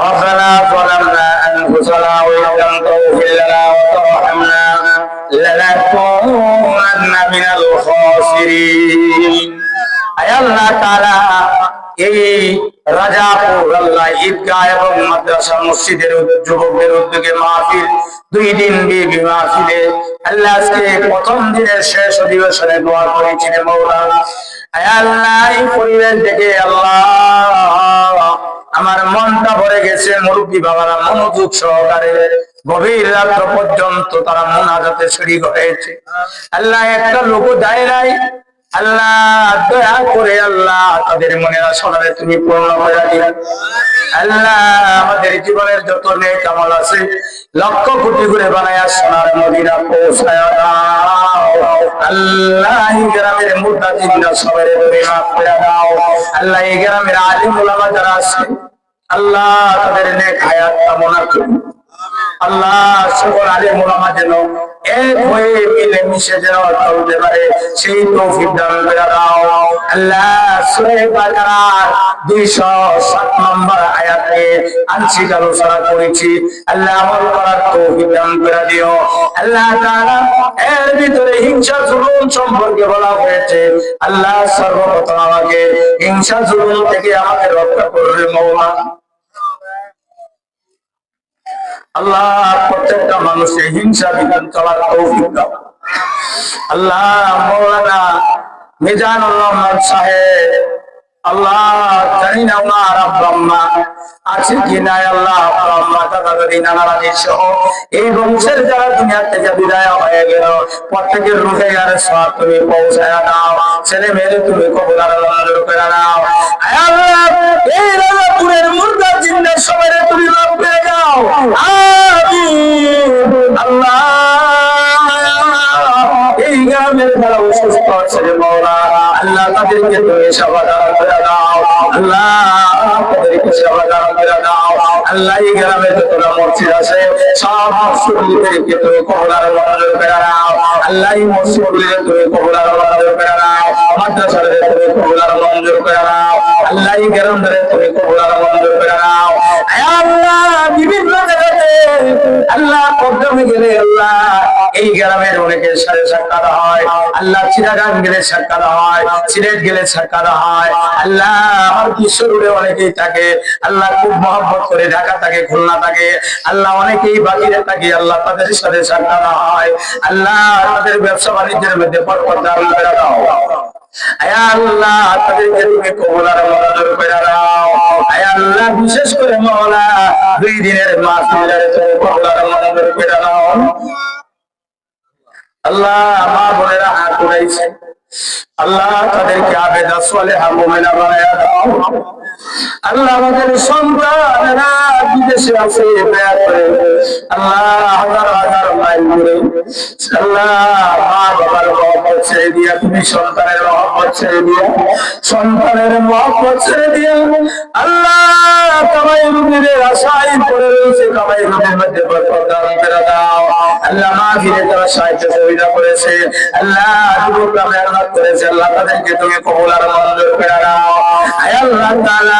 ربنا ظلمنا أنفسنا وإن لم تغفر لنا وترحمنا لنكونن من الخاسرين আয় আল্লাহ তাআলা এই রাজাপুর আল্লাহ ঈদগাহ এবং মাদ্রাসা মসজিদের যুবকদের উদ্যোগে মাহফিল দুই দিন বিবি মাহফিলে আল্লাহ আজকে প্রথম দিনের শেষ অধিবেশনে দোয়া করেছিলেন মৌলা আয় আল্লাহ এই পরিবেশ দেখে আল্লাহ আমার মনটা ভরে গেছে মুরব্বী বাবারা, মনোযোগ সহকারে। গভীর রাত্র পর্যন্ত তারা মোনাজাতে শরীর হয়েছে। আল্লাহ একটা লোক দেয় নাই। আল্লাহ করে দিও। আল্লাহ এই গ্রামের যারা আছে আল্লাহ তাদের কামনা করি। আল্লাহ সকল আলিম ওলামা যেন এক মিলে মিশে যেন চলতে পারে, সেই তৌফিক দান করে দাও। আল্লাহ সূরা বাকারা 207 নম্বর আয়াতে আংশিক আলোচনা করেছি। আল্লাহ আমল করার তৌফিক দান করে দিও। আল্লাহ তাআলা এর ভিতরে হিংসা, জুলুম সম্পর্কে বলা হয়েছে। আল্লাহ সর্বপ্রথম আমাকে হিংসা, জুলুম থেকে আমাকে রক্ষা করবে আল্লাহ প্রত্যেকটা মানুষের হিংসা বিধান চলার তৌফিক দাও। আল্লাহ মৌলানা মিজানুর রহমান সাহেব আল্লাহ, জানি এই বংশের যারা দুনিয়া থেকে তুমি পৌঁছায় জিন্দের সবাই তুমি লাভ পেয়ে যাও আল্লাহ, এই গ্রামের যারা অসুস্থ আছে রে মৌলা তুমি সমাধান করে দাও আল্লাহ তাদেরকে সমাধান করে দাও আল্লাহ আছে সব তুমি কবলার মনোযোগ করে দাও আল্লাহ এই তুমি কবলার মনোযোগ করে দাও মাদ্রাসারে তুমি কবলার মনোযোগ করে দাও আল্লাহ এই তুমি কবলার মনোযোগ করে দাও বিভিন্ন জায়গাতে আল্লাহ গেলে আল্লাহ এই গ্রামের অনেকের সাথে সাক্ষাৎ হয়। আল্লাহ চিরাগান গেলে সাক্ষাৎ হয়, সিলেট গেলে সাক্ষাৎ হয়। আল্লাহ আমার কিশোরে অনেকেই থাকে, আল্লাহ খুব মহব্বত করে ঢাকা থাকে, খুলনা থাকে। আল্লাহ অনেকেই বাকিরে থাকে, আল্লাহ তাদের সাথে সাক্ষাৎ হয়। আল্লাহ তাদের ব্যবসা বাণিজ্যের মধ্যে বরকত দান দাও। আল্লাহ তাদেরকে তুমি কবুলার মনোযোগ করে দাও। আল্লাহ বিশেষ করে মওলা দুই দিনের মাহফিলের তুমি কবুলার মনোযোগ করে দাও। আল্লাহ আমার বোনেরা হাত উড়াইছে আল্লাহ তাদেরকে আবেদা সোয়ালে হামুমেনা বানায়া আল্লাহ আমাদের সন্তানেরা বিদেশে আছে আল্লাহ হাজার হাজার মাইল দূরে। আল্লাহ মা বাবার মহব্বত ছেড়ে দিয়া, তুমি সন্তানের মহব্বত ছেড়ে দিয়া, সন্তানের মহব্বত ছেড়ে দিয়া, আল্লাহ কামাই রুবিদের আশাই করে রয়েছে। কামাই রুবির মধ্যে বরকত করে দাও। আল্লাহ মা ফিরে তারা সাহিত্য সুবিধা করেছে, আল্লাহ যুবকরা মেহনত করেছে, আল্লাহ তাদেরকে তুমি কবুল আর মঞ্জুর করে দাও। আয় আল্লাহ তাআলা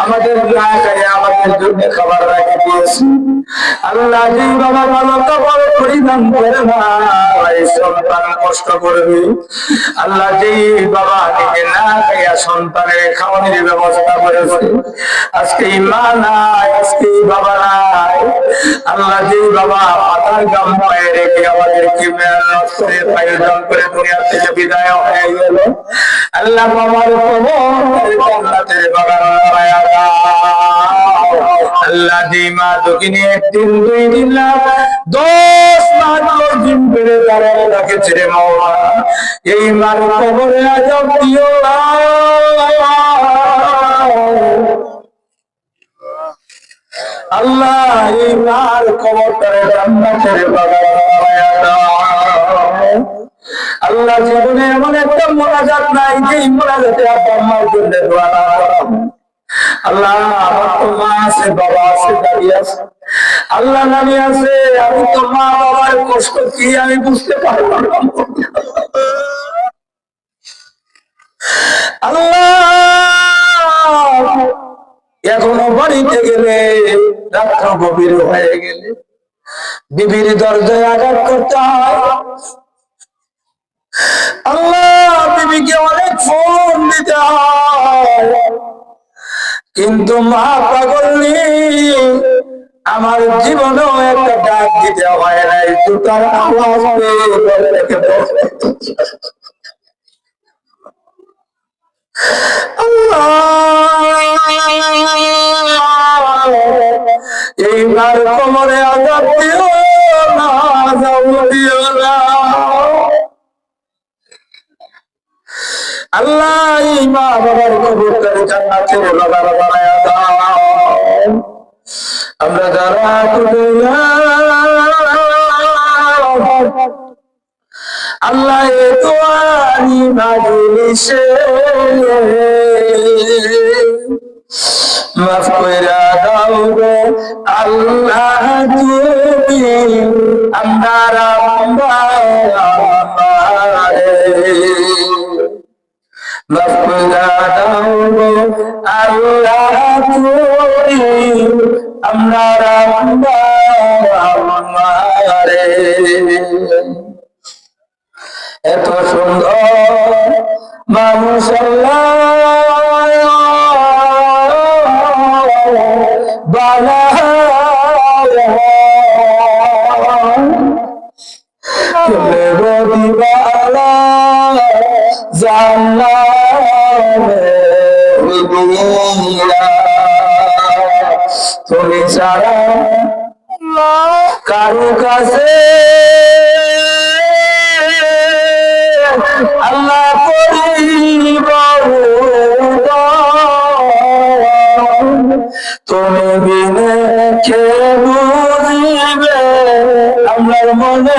আমাদের বাবা ভালো না খাইয়া সন্তানের খাওয়ানোর ব্যবস্থা করেছে। আজকে মা নাই, আজকে বাবা নাই। আল্লাহ যে বাবা মাথার গাম রেখে আমাদেরকে মেহনত আয়োজন করে দুনিয়া থেকে বিদায় হয়ে গেল। আল্লাহ বাবার জান্নাতের বাগান আল্লাহ যে মা দক্ষিণে একদিন, দুই দিন না, দশ দশ দিন পেরে তারা তাকে ছেড়ে মাওলা এই মার কবরে আজব দিও আল্লাহ, এই মার কবরটারে জান্নাতের বাগান বানায়া দাও। আল্লাহ জীবনে এমন একটা মোনাজাত নাই যে মোনাজাতে আপা আম্মার জন্য আল্লাহ, আমার তো মা আছে, বাবা আছে, দাদি আছে। আল্লাহ নামি আছে, আমি তো মা, বাবার কষ্ট কি আমি বুঝতে পারব না। আল্লাহ, এখনও বাড়িতে গেলে রাত্র গভীর হয়ে গেলে বিবির দরজায় আঘাত করতে হয়। অনেক ফোন দিতে কিন্তু মা পাগল আমার জীবনেও একটা ডাক দিতে হয় নাই জুতার আওয়াজ পেয়ে। আল্লাহ, এইবার কোমরে আজাদ দিও না আজাদ দিও না। আল্লাহ, এই মা বাবার কবর করে বানায়া দাও। আমরা যারা আল্লাহ, এ দোয়ারি মাজলিসে মাফ গো আল্লাহ তুমি আমরা তুমি ছাড়া কারও কাছে আল্লাহ তুমি বিনে কে বুঝিবে আমার মনে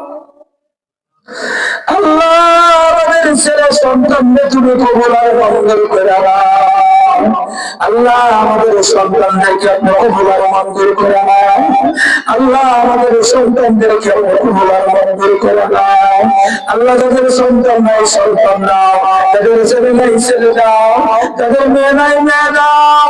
আল্লাহ আমাদের ছেলে সন্তানদের তুমি কবুল আর মঙ্গল করে আল্লাহ আমাদের সন্তানদেরকে আপনি কবুল আর মঙ্গল করে। আল্লাহ আমাদের সন্তানদেরকে আল্লাহ যাদের সন্তান নাই, সন্তান দাও তাদের তাদের মেয়ে নাই, মেয়ে দাও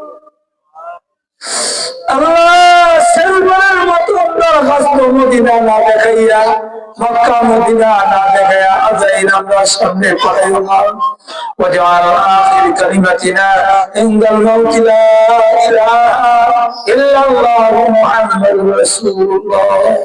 মদিনা না দেখাইয়া মক্কা মদিনা না দেখাইয়া আজাইন আমরা সামনে পাঠাইও না وجعل آخر كلمتنا عند الموت لا إله إلا الله محمد رسول الله